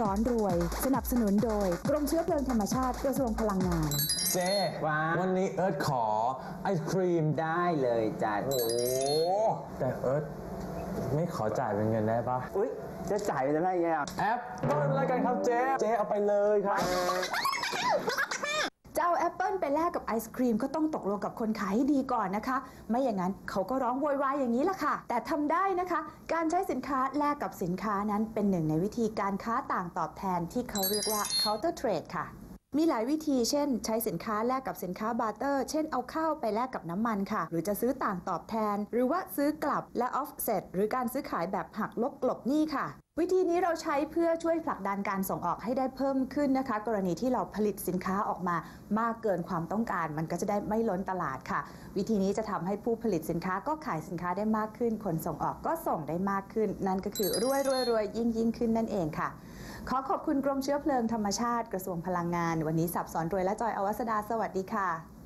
ซ้อนรวย สนับสนุนโดย กรมเชื้อเพลิงธรรมชาติกระทรวงพลังงาน เจ๊ว่าวันนี้เอิร์ธขอไอศครีมได้เลยจ้ะโอ้โหแต่เอิร์ธไม่ขอจ่ายเป็นเงินได้ปะอุ้ยจะจ่ายจะได้ไงอะแอปเปิ้ลแล้วกันครับเจ๊เจ๊เอาไปเลยครับ จะเอาแอปเปิล ไอศครีมก็ต้องตกลงกับคนขายให้ดีก่อนนะคะ ไม่อย่างนั้นเขาก็ร้องโวยวายอย่างนี้ละค่ะ แต่ทำได้นะคะ การใช้สินค้าแลกกับสินค้านั้นเป็นหนึ่งในวิธีการค้าต่างตอบแทนที่เขาเรียกว่า counter trade ค่ะ มีหลายวิธีเช่น ใช้สินค้าแลกกับสินค้าบาร์เตอร์ เช่นเอาข้าวไปแลกกับน้ำมันค่ะ หรือจะซื้อต่างตอบแทน หรือว่าซื้อกลับและ offset หรือการซื้อขายแบบหักลบกลบหนี้ค่ะวิธีนี้เราใช้เพื่อช่วยผลักดันการส่งออกให้ได้เพิ่มขึ้นนะคะ กรณีที่เราผลิตสินค้าออกมามากเกินความต้องการ มันก็จะได้ไม่ล้นตลาดค่ะ วิธีนี้จะทำให้ผู้ผลิตสินค้าก็ขายสินค้าได้มากขึ้น คนส่งออกก็ส่งได้มากขึ้น นั่นก็คือรวยรวยรวยยิ่งยิ่งขึ้นนั่นเองค่ะ ขอขอบคุณกรมเชื้อเพลิงธรรมชาติกระทรวงพลังงาน วันนี้สับสอนรวยและจอยอวสดาสวัสดีค่ะ